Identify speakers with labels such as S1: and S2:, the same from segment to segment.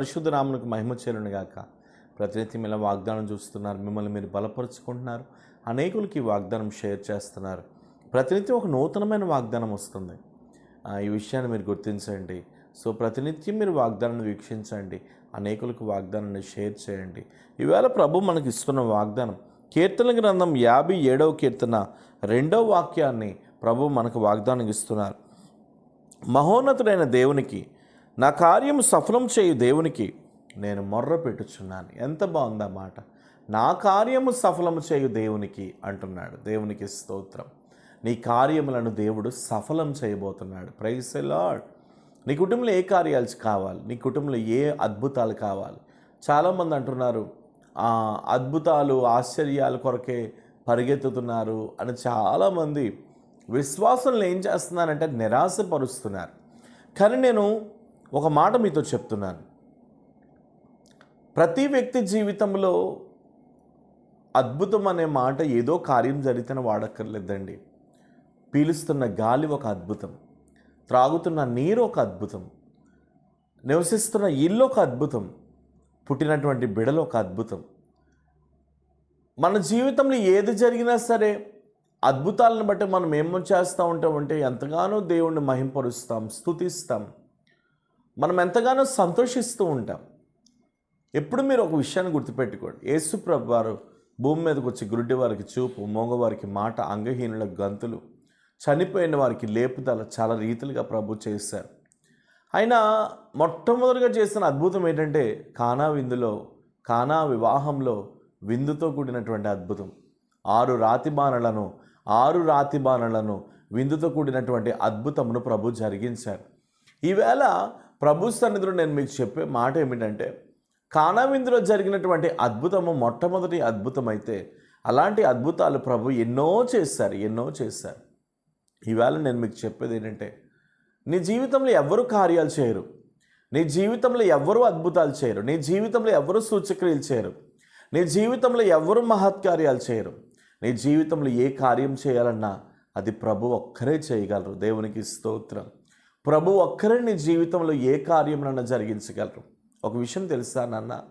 S1: పరిశుద్ధ నామునికి మహిమ చేరును గాక. ప్రతినిత్యం ఇలా వాగ్దానం చూస్తున్నారు. మిమ్మల్ని మీరు బలపరుచుకుంటున్నారు. అనేకులకి ఈ వాగ్దానం షేర్ చేస్తున్నారు. ప్రతినిత్యం ఒక నూతనమైన వాగ్దానం వస్తుంది. ఆ, ఈ విషయాన్ని మీరు గుర్తించండి. సో ప్రతినిత్యం మీరు వాగ్దానాన్ని వీక్షించండి. అనేకులకు వాగ్దానాన్ని షేర్ చేయండి. ఈవేళ ప్రభు మనకి ఇస్తున్న వాగ్దానం కీర్తన గ్రంథం యాభై ఏడవ కీర్తన రెండవ వాక్యాన్ని ప్రభు మనకు వాగ్దానం ఇస్తున్నారు మహోన్నతుడైన దేవునికి నా కార్యం సఫలం చేయు దేవునికి నేను మొర్ర పెట్టుచున్నాను. ఎంత బాగుందా మాట. నా కార్యము సఫలము చేయు దేవునికి అంటున్నాడు. దేవునికి స్తోత్రం. నీ కార్యములను దేవుడు సఫలం చేయబోతున్నాడు. ప్రైస్ లాడ్ నీ కుటుంబంలో ఏ కార్యాలు కావాలి? నీ కుటుంబంలో ఏ అద్భుతాలు కావాలి? చాలామంది అంటున్నారు "ఆ, అద్భుతాలు ఆశ్చర్యాల కొరకే పరిగెత్తుతున్నారు అని చాలామంది విశ్వాసంలో ఏం చేస్తున్నారంటే నిరాశపరుస్తున్నారు. కానీ నేను ఒక మాట మీతో చెప్తున్నాను. ప్రతి వ్యక్తి జీవితంలో అద్భుతం అనే మాట ఏదో కార్యం జరిగితేనే వాడక్కర్లేదండి. పీలుస్తున్న గాలి ఒక అద్భుతం. త్రాగుతున్న నీరు ఒక అద్భుతం. నివసిస్తున్న ఇల్లు ఒక అద్భుతం. పుట్టినటువంటి బిడలు ఒక అద్భుతం. మన జీవితంలో ఏది జరిగినా సరే అద్భుతాలను బట్టి మనం ఏమో చేస్తూ ఉంటామంటే ఎంతగానో దేవుణ్ణి మహింపరుస్తాం స్తుతిస్తాం. మనం ఎంతగానో సంతోషిస్తూ ఉంటాం. ఎప్పుడు మీరు ఒక విషయాన్ని గుర్తుపెట్టుకోండి. యేసుప్రభు వారు భూమి మీదకి వచ్చి గురుడి వారికి చూపు మోగవారికి మాట అంగహీనుల గంతులు చనిపోయిన వారికి లేపుదల చాలా రీతిలుగా ప్రభు చేశారు. ఆయన మొట్టమొదటిగా చేసిన అద్భుతం ఏంటంటే కానా విందులో కానా వివాహంలో విందుతో కూడినటువంటి అద్భుతం. ఆరు రాతి బాణలను ఆరు రాతి బాణలను విందుతో కూడినటువంటి అద్భుతమును ప్రభు జరిగించారు. ఈవేళ ప్రభు సన్నిధిలో నేను మీకు చెప్పే మాట ఏమిటంటే కానావిందులో జరిగినటువంటి అద్భుతము మొట్టమొదటి అద్భుతం అయితే అలాంటి అద్భుతాలు ప్రభు ఎన్నో చేస్తారు ఎన్నో చేస్తారు ఈవేళ నేను మీకు చెప్పేది ఏంటంటే నీ జీవితంలో ఎవరు కార్యాలు చేయరు. నీ జీవితంలో ఎవరు అద్భుతాలు చేయరు. నీ జీవితంలో ఎవరు సూచక్రియలు చేయరు. నీ జీవితంలో ఎవరు మహత్కార్యాలు చేయరు. నీ జీవితంలో ఏ కార్యం చేయాలన్నా అది ప్రభు ఒక్కరే చేయగలరు. దేవునికి స్తోత్రం. ప్రభు ఒక్కరే నీ జీవితంలో ఏ కార్యమునన్నా జరిగించగలరు? ఒక విషయం తెలుసా నాన్న?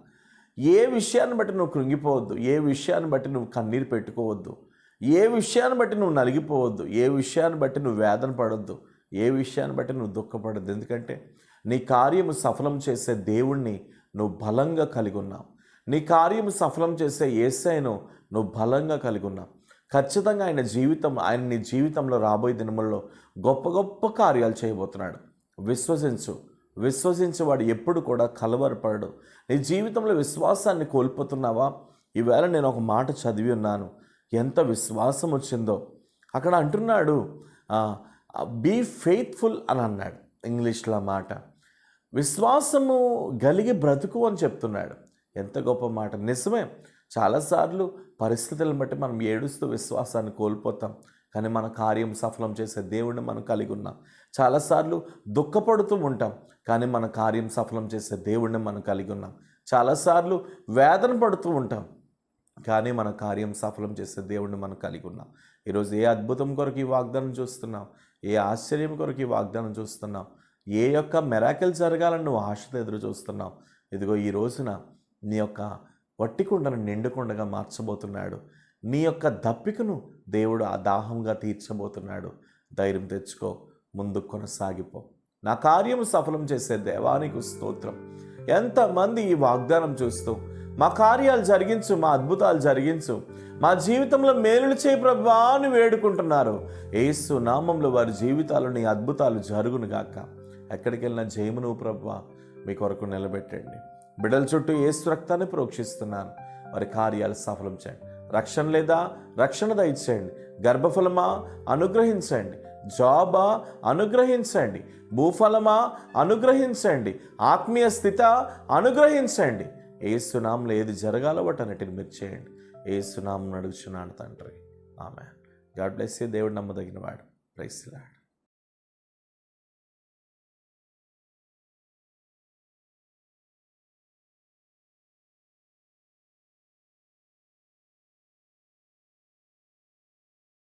S1: ఏ విషయాన్ని బట్టి నువ్వు కృంగిపోవద్దు? ఏ విషయాన్ని బట్టి నువ్వు కన్నీరు పెట్టుకోవద్దు? ఏ విషయాన్ని బట్టి నువ్వు నలిగిపోవద్దు? ఏ విషయాన్ని బట్టి నువ్వు వేదన పడొద్దు? ఏ విషయాన్ని బట్టి నువ్వు దుఃఖపడద్దు? ఎందుకంటే నీ కార్యము సఫలం చేసే దేవుణ్ణి నువ్వు బలంగా కలిగి ఉన్నావు. నీ కార్యము సఫలం చేసే ఏసైను నువ్వు బలంగా కలిగి ఉన్నావు. ఖచ్చితంగా ఆయన జీవితం ఆయన నీ జీవితంలో రాబోయే దినముల్లో గొప్ప గొప్ప కార్యాలు చేయబోతున్నాడు. విశ్వసించు. విశ్వసించేవాడు ఎప్పుడు కూడా కలవరపడడు. నీ జీవితంలో విశ్వాసాన్ని కోల్పోతున్నావా? ఈవేళ నేను ఒక మాట చదివి ఉన్నాను. ఎంత విశ్వాసం వచ్చిందో. అక్కడ అంటున్నాడు బీ ఫెయిత్ఫుల్ అని అన్నాడు ఇంగ్లీష్లో మాట. విశ్వాసము కలిగి బ్రతుకు అని చెప్తున్నాడు. ఎంత గొప్ప మాట. నిజమే. చాలాసార్లు పరిస్థితులను బట్టి మనం ఏడుస్తూ విశ్వాసాన్ని కోల్పోతాం. కానీ మన కార్యం సఫలం చేసే దేవుడిని మనం కలిగి ఉన్నాం. చాలాసార్లు దుఃఖపడుతూ ఉంటాం. కానీ మన కార్యం సఫలం చేసే దేవుడిని మనం కలిగి ఉన్నాం. చాలాసార్లు వేదన పడుతూ ఉంటాం. కానీ మన కార్యం సఫలం చేసే దేవుడిని మనం కలిగి ఉన్నాం. ఈరోజు ఏ అద్భుతం కొరకు ఈ వాగ్దానం చూస్తున్నాం ఏ ఆశ్చర్యం కొరకు ఈ వాగ్దానం చూస్తున్నాం ఏ యొక్క మెరాకిల్ జరగాలని నువ్వు ఆశతో ఎదురు చూస్తున్నావు? ఇదిగో ఈ రోజున నీ యొక్క వట్టికుండను నిండుకుండగా మార్చబోతున్నాడు. నీ యొక్క దప్పికను దేవుడు ఆ దాహంగా తీర్చబోతున్నాడు. ధైర్యం తెచ్చుకో ముందు కొనసాగిపో. నా కార్యము సఫలం చేసే దేవానికి స్తోత్రం. ఎంతమంది ఈ వాగ్దానం చూస్తూ మా కార్యాలు జరిగించు మా అద్భుతాలు జరిగించు మా జీవితంలో మేలులు చేయి ప్రభా అని వేడుకుంటున్నారు. ఏసు నామంలో వారి జీవితాలు నీ అద్భుతాలు జరుగును గాక ఎక్కడికి వెళ్ళినా జయమును ప్రభా మీ కొరకు నిలబెట్టండి. బిడ్డల చుట్టూ ఏసు రక్తాన్ని ప్రోక్షిస్తున్నాను. వారి కార్యాలు సఫలం చేయండి. రక్షణ లేదా రక్షణ దయచేయండి. గర్భఫలమా అనుగ్రహించండి. జాబా అనుగ్రహించండి. భూఫలమా అనుగ్రహించండి. ఆత్మీయ స్థిత అనుగ్రహించండి. ఏసునామంలో ఏది జరగాలో వాటన్నిటిని మీరు చేయండి. ఏసునామం నడుచున్నాను తండ్రి. ఆమె గాడ్ బ్లెస్ దేవుడు నమ్మదగిన వాడు. ప్రైస్